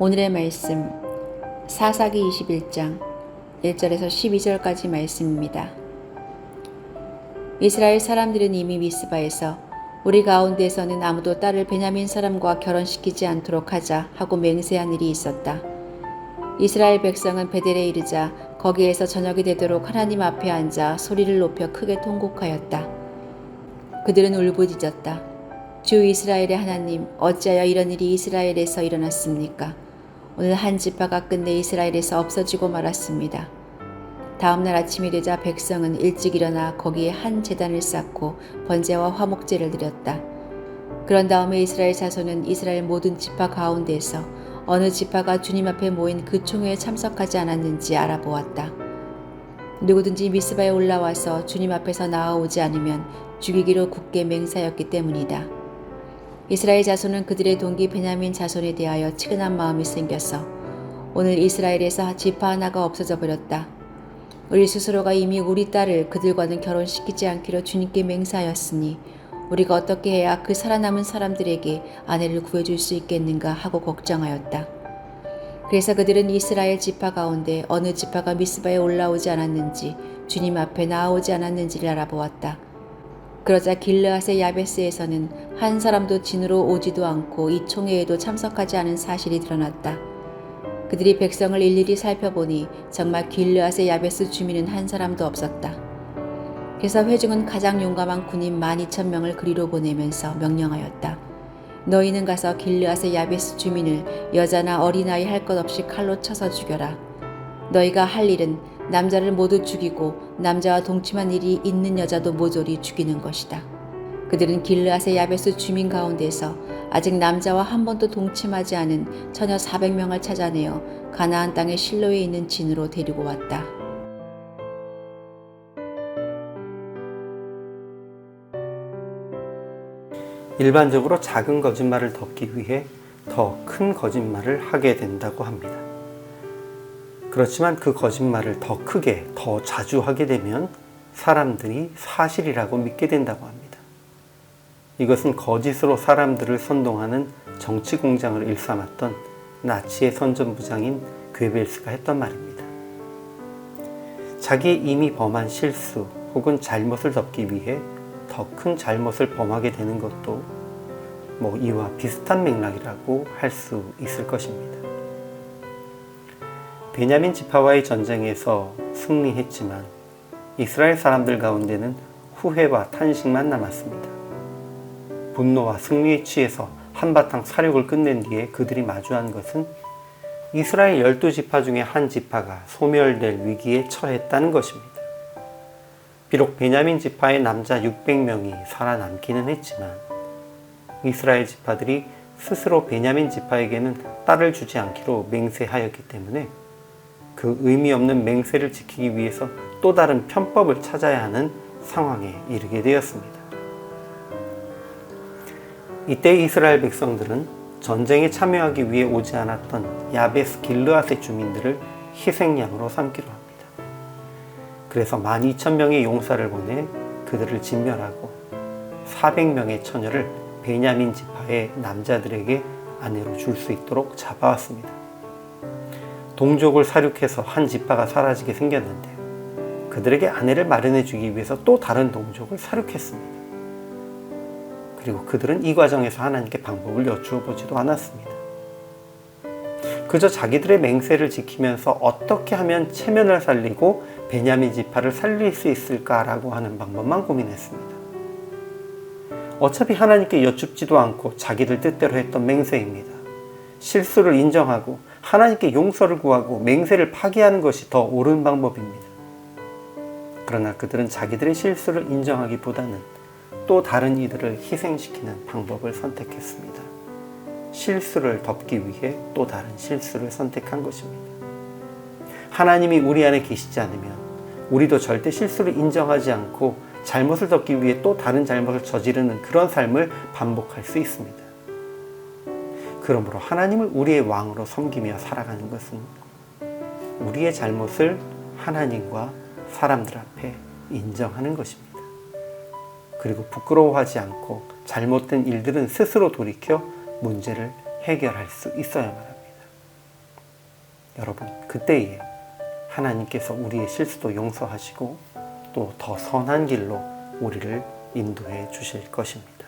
오늘의 말씀 사사기 21장 1절에서 12절까지 말씀입니다. 이스라엘 사람들은 이미 미스바에서 우리 가운데서는 아무도 딸을 베냐민 사람과 결혼시키지 않도록 하자 하고 맹세한 일이 있었다. 이스라엘 백성은 베델에 이르자 거기에서 저녁이 되도록 하나님 앞에 앉아 소리를 높여 크게 통곡하였다. 그들은 울부짖었다. 주 이스라엘의 하나님, 어찌하여 이런 일이 이스라엘에서 일어났습니까? 오늘 한 지파가 끝내 이스라엘에서 없어지고 말았습니다. 다음 날 아침이 되자 백성은 일찍 일어나 거기에 한 제단을 쌓고 번제와 화목제를 드렸다. 그런 다음에 이스라엘 자손은 이스라엘 모든 지파 가운데서 어느 지파가 주님 앞에 모인 그 총회에 참석하지 않았는지 알아보았다. 누구든지 미스바에 올라와서 주님 앞에서 나아오지 않으면 죽이기로 굳게 맹세하였기 때문이다. 이스라엘 자손은 그들의 동기 베냐민 자손에 대하여 치근한 마음이 생겨서 오늘 이스라엘에서 지파 하나가 없어져 버렸다. 우리 스스로가 이미 우리 딸을 그들과는 결혼시키지 않기로 주님께 맹세하였으니 우리가 어떻게 해야 그 살아남은 사람들에게 아내를 구해줄 수 있겠는가 하고 걱정하였다. 그래서 그들은 이스라엘 지파 가운데 어느 지파가 미스바에 올라오지 않았는지 주님 앞에 나아오지 않았는지를 알아보았다. 그러자 길르앗의 야베스에서는 한 사람도 진으로 오지도 않고 이 총회에도 참석하지 않은 사실이 드러났다. 그들이 백성을 일일이 살펴보니 정말 길르앗의 야베스 주민은 한 사람도 없었다. 그래서 회중은 가장 용감한 군인 12,000명을 그리로 보내면서 명령하였다. 너희는 가서 길르앗의 야베스 주민을 여자나 어린아이 할 것 없이 칼로 쳐서 죽여라. 너희가 할 일은 남자를 모두 죽이고 남자와 동침한 일이 있는 여자도 모조리 죽이는 것이다. 그들은 길르앗의 야베스 주민 가운데서 아직 남자와 한 번도 동침하지 않은 처녀 400명을 찾아내어 가나안 땅의 실로에 있는 진으로 데리고 왔다. 일반적으로 작은 거짓말을 덮기 위해 더 큰 거짓말을 하게 된다고 합니다. 그렇지만 그 거짓말을 더 크게, 더 자주 하게 되면 사람들이 사실이라고 믿게 된다고 합니다. 이것은 거짓으로 사람들을 선동하는 정치 공장을 일삼았던 나치의 선전부장인 괴벨스가 했던 말입니다. 자기 이미 범한 실수 혹은 잘못을 덮기 위해 더 큰 잘못을 범하게 되는 것도 뭐 이와 비슷한 맥락이라고 할 수 있을 것입니다. 베냐민 지파와의 전쟁에서 승리했지만 이스라엘 사람들 가운데는 후회와 탄식만 남았습니다. 분노와 승리에 취해서 한바탕 사륙을 끝낸 뒤에 그들이 마주한 것은 이스라엘 열두 지파 중에 한 지파가 소멸될 위기에 처했다는 것입니다. 비록 베냐민 지파의 남자 600명이 살아남기는 했지만 이스라엘 지파들이 스스로 베냐민 지파에게는 딸을 주지 않기로 맹세하였기 때문에 그 의미 없는 맹세를 지키기 위해서 또 다른 편법을 찾아야 하는 상황에 이르게 되었습니다. 이때 이스라엘 백성들은 전쟁에 참여하기 위해 오지 않았던 야베스 길르앗의 주민들을 희생양으로 삼기로 합니다. 그래서 12,000명의 용사를 보내 그들을 진멸하고 400명의 처녀를 베냐민 지파의 남자들에게 아내로 줄 수 있도록 잡아왔습니다. 동족을 사륙해서 한 지파가 사라지게 생겼는데 그들에게 아내를 마련해 주기 위해서 또 다른 동족을 사륙했습니다. 그리고 그들은 이 과정에서 하나님께 방법을 여쭈어 보지도 않았습니다. 그저 자기들의 맹세를 지키면서 어떻게 하면 체면을 살리고 베냐민 지파를 살릴 수 있을까라고 하는 방법만 고민했습니다. 어차피 하나님께 여쭙지도 않고 자기들 뜻대로 했던 맹세입니다. 실수를 인정하고 하나님께 용서를 구하고 맹세를 파기하는 것이 더 옳은 방법입니다. 그러나 그들은 자기들의 실수를 인정하기보다는 또 다른 이들을 희생시키는 방법을 선택했습니다. 실수를 덮기 위해 또 다른 실수를 선택한 것입니다. 하나님이 우리 안에 계시지 않으면 우리도 절대 실수를 인정하지 않고 잘못을 덮기 위해 또 다른 잘못을 저지르는 그런 삶을 반복할 수 있습니다. 그러므로 하나님을 우리의 왕으로 섬기며 살아가는 것은 우리의 잘못을 하나님과 사람들 앞에 인정하는 것입니다. 그리고 부끄러워하지 않고 잘못된 일들은 스스로 돌이켜 문제를 해결할 수 있어야만 합니다. 여러분, 그때에 하나님께서 우리의 실수도 용서하시고 또 더 선한 길로 우리를 인도해 주실 것입니다.